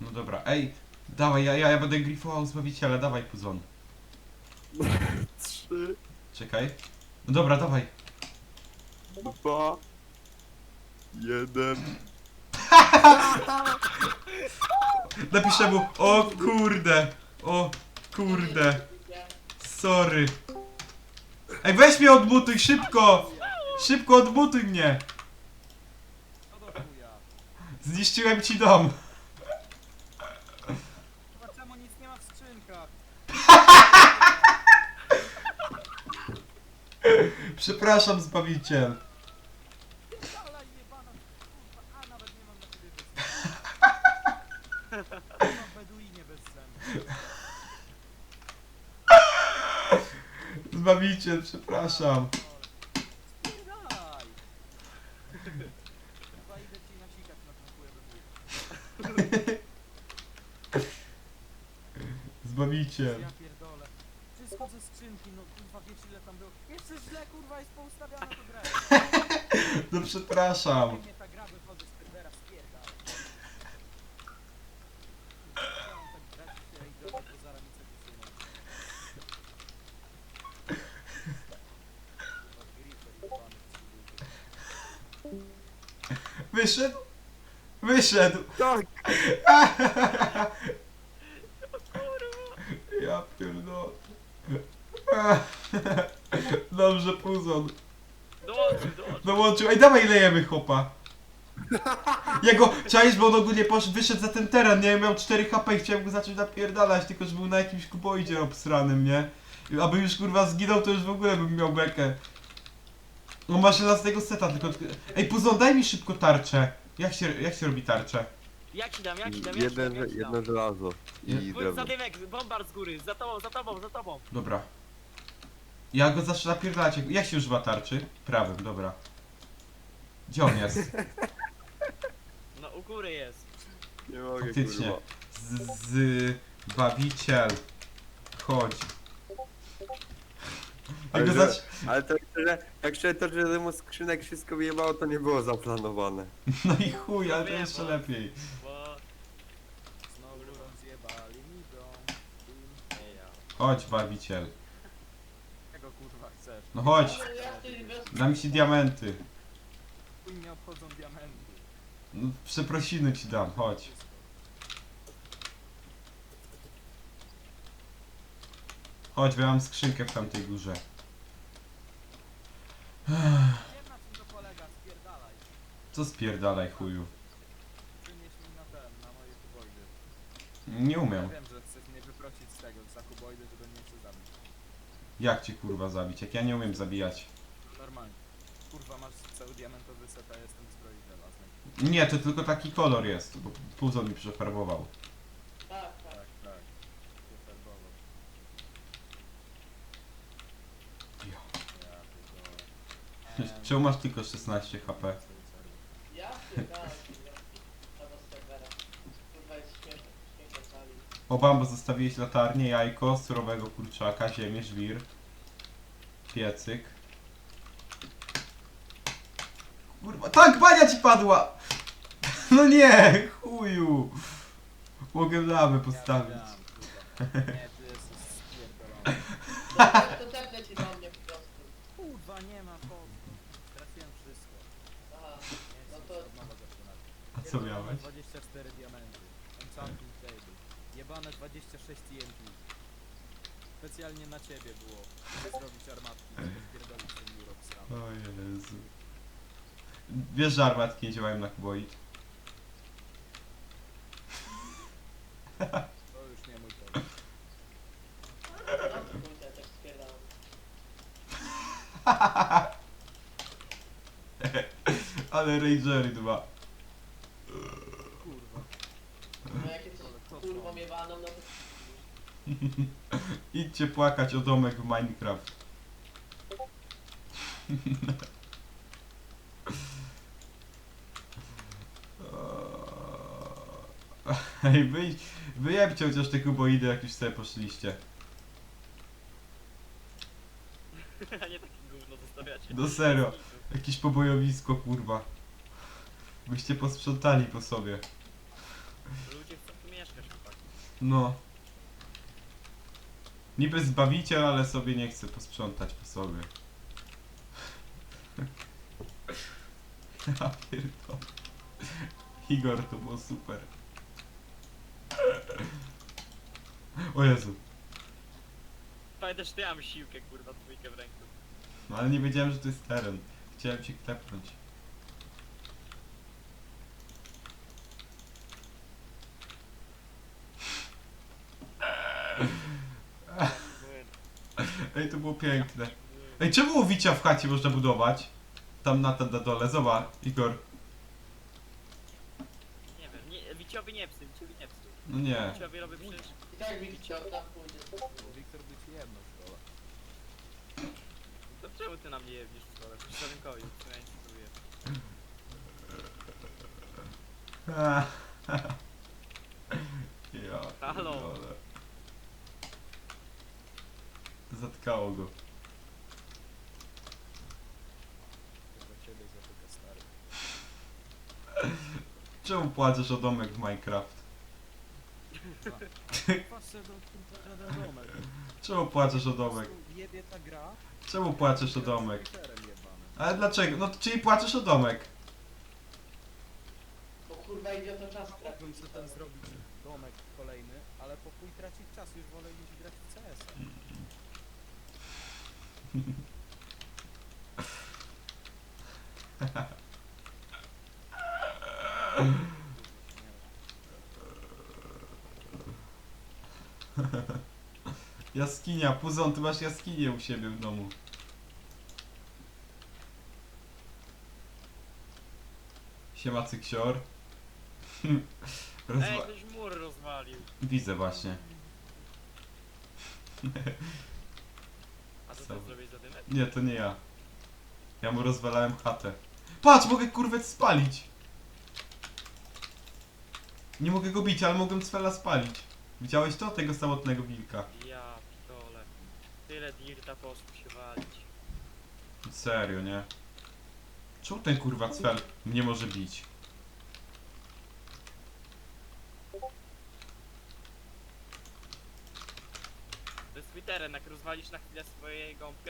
No dobra, ej, dawaj, ja, ja, ja będę grifował Zbawiciela, dawaj Puzon. Trzy, Czekaj. No dobra, dawaj. dwa, jeden. Napiszę mu, o kurde, o kurde, sorry. Ej, weź mnie odmutuj, szybko! Szybko odmutuj mnie! Zniszczyłem ci dom. Chyba czemu nic nie ma w skrzynkach? Przepraszam, Zbawiciel. Dala jebana, kurwa, a nawet nie mam na ciebie bez Mam beduinie bez zębów. Zbawiciel, przepraszam. Chyba idę ci nasikać na ten chujowy wóz. Zbawiciel. Ja pierdolę. Wszystko ze skrzynki, no kurwa wiesz ile tam było. Jeszcze źle kurwa jest poustawiana to gra. No przepraszam. Nie ta gra wychodzę z serwera, spierdala. Chciałem tak grać się i drogi, bo zaraz mi coś usuną. Kurwa, griffer jebany, co ludzie. Wyszedł? Wyszedł. Tak! Ja pierdolę. Dobrze, Puzon. Dołączył, dołączył. Dołączył. Ej, dawaj lejemy chłopa. Jego, czaisz, bo on ogólnie poszedł, wyszedł za ten teren, nie? Miał 4 HP i chciałem go zacząć napierdalać, tylko że był na jakimś kuboidzie obsranym, nie? I Aby już kurwa zginął, to już w ogóle bym miał bekę. No ma 16 seta, tylko... Ej, Puzon, daj mi szybko tarczę. Jak się, jak się robi tarczę? Ja ci dam, ja ci dam, ja ci Jeden, dam, ja ci dam. jedno żelazo. I Za drewno. dymek, bombard z góry, za tobą, za tobą, za tobą. Dobra. Ja go zacznę napierdalać. Jak- Jak się używa tarczy? Prawym, dobra. Gdzie on jest? No u góry jest. Nie mogę, Faktycznie. kurwa. Z, z bawiciel. Chodź. Jak Ale go że- zacz... Ale to szczerze, tak szczerze to, że mu skrzynek wszystko wyjebało, to nie było zaplanowane. No i chuj, ale to jeszcze lepiej. Bo... Znowu rozjebali mi dom. Nie ja. Chodź, bawiciel. Czego kurwa chcesz? No chodź. Dam ci diamenty. Chuj mnie obchodzą diamenty. No, przeprosiny ci dam, chodź. Chodź, bo ja mam skrzynkę w tamtej górze. Wiem na czym to polega, spierdalaj. Co spierdalaj, chuju. Mi na ten, na moje kuboidy. Nie Ja umiem. wiem, że chcesz mnie wyprosić z tego, za kuboidy, żeby mnie chce zabić. Jak cię kurwa zabić? Jak ja nie umiem zabijać. Normalnie. Kurwa, masz cały diamentowy set, a jestem zbroi. Nie, to tylko taki kolor jest, bo Puzon mi przefarbował. Tak, tak. Tak, tak. Nie farbowo. Ja. Ja pierdolę. Czemu masz tylko 16 HP? Ja pierdolę. Serwera. Kurwa jest sali. Obambo zostawiłeś latarnię, jajko, surowego kurczaka, ziemię, żwir, piecyk. Kurwa, tak, bania ci padła! No nie, chuju! Mogę lamy postawić. Ja kurwa. Nie, ty jesteś spierdolony. To, to tepnę ci do mnie po prostu. Kurwa, nie ma po Co miałeś? 24 diamenty. Enchanting table. Jebane 26 TNT. Specjalnie na ciebie było. Chcę zrobić armatki, żeby pierdolić ten Europe sram. O Jezu. Wiesz, że armatki nie działają na kuboid. To już nie mój problem. Kurde, tak spierdalam. Ale Ragery 2. Jebaną, no to... Idźcie płakać o domek w Minecraft. Ej, wyjdź, wyjebcie chociaż te kuboidy, jak już sobie poszliście. A nie takie gówno zostawiacie. No serio, jakieś pobojowisko, kurwa. Byście posprzątali po sobie. No. Niby zbawiciel, ale sobie nie chce posprzątać po sobie. Ja pierdolę. Igor, to było super. O Jezu. Pamiętasz, ty ja mam siłkę, kurwa, dwójkę w ręku. No ale nie wiedziałem, że to jest teren. Chciałem cię klepnąć. Ej, to było piękne. Ej, czemu u Wicia w chacie można budować? Tam na, na dole, zobacz, Igor. Nie wiem, nie, Wiciowi nie psy, Wiciowi nie psy. No nie. Wiciowi robię przecież... I tak chciał tam pójdzie. Wiktor by ci jedną w szkole. To czemu ty na mnie jebniesz w szkole? Przecież to rynkowi, nie spróbuję. Ja Halo. pierdolę. Zatkało go. To za ciebie zatyka stary. Czemu płaczesz o domek w Minecraft? Patrzę do kurwa żaden domek. Czemu płaczesz o domek? prostu Jebie ta gra. Czemu płaczesz o domek? Komputerem. Ale dlaczego? No czyli płaczesz o domek. Bo kurwa idiota czas trafi. Mógłbym sobie ten zrobić domek kolejny, ale po chuj tracić czas, już wolę niż grać w CS-a. Jaskinia, Puzon, ty masz jaskinię u siebie w domu. Siema Cyksior. Ej, Rozwa- ktoś mur rozwalił. Widzę właśnie. A co Co? zrobić za dymek? Nie, to nie ja. Ja mu rozwalałem chatę. Patrz, mogę kurwę spalić! Nie mogę go bić, ale mogłem cwela spalić. Widziałeś to? Tego samotnego wilka. Ja pitole. Tyle dirta poszło się walić. Serio, nie? Czemu ten kurwa cwel mnie może bić? To jest twój teren, jak rozwalisz na chwilę swoje gąbkę,